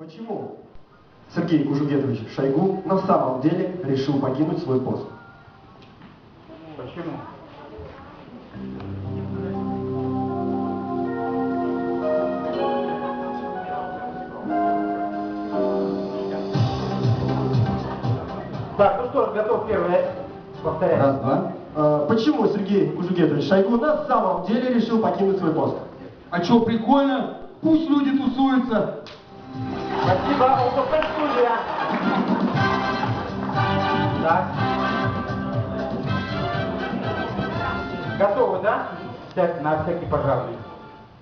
Почему Сергей Кужугетович Шойгу на самом деле решил покинуть свой пост? Почему? Так, ну что ж, готов первый. Повторяй. Раз, два. А, почему Сергей Кужугетович Шойгу на самом деле решил покинуть свой пост? А что, прикольно? Пусть люди тусуются. Спасибо, УКП студия. Так. Готовы, да? Вся- на всякий пожарный.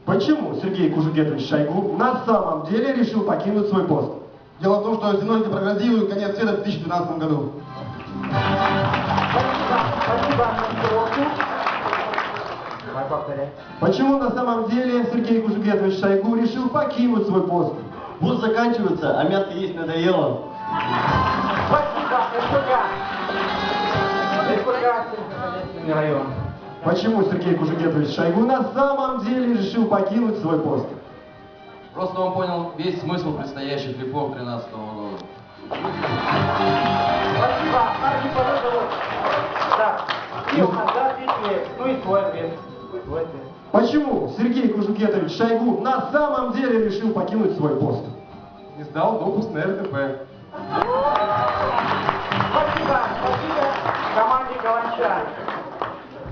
Почему Сергей Кужугетович Шойгу на самом деле решил покинуть свой пост? Дело в том, что синоптики прогнозируют конец света в 2012 году. Спасибо, спасибо, Антон Давай повторяй. Почему на самом деле Сергей Кужугетович Шойгу решил покинуть свой пост? Вуз заканчивается, а мятка есть надоело. Спасибо. Почему Сергей Кужугетович Шойгу на самом деле решил покинуть свой пост? Просто он понял весь смысл предстоящих реформ 2013 года. Спасибо, Архи Полозову. Так, и у нас, да, ответили, ну и твой ответ. Твой ответ. Почему Сергей Кужугетович Шойгу на самом деле решил покинуть свой пост? Не сдал допуск на РТП. Спасибо, спасибо команде Каланча.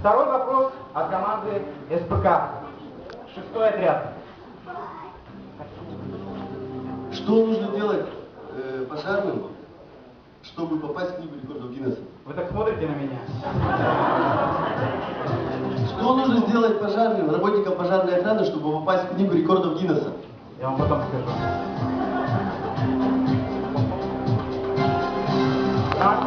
Второй вопрос от команды СПК. Шестой отряд. Что нужно делать э, пожарным, чтобы попасть в книгу рекордов Гиннесса? Вы так смотрите на меня? Что нужно сделать пожарным, работникам пожарной охраны, чтобы попасть в книгу рекордов Гиннесса? Я вам потом скажу. Так,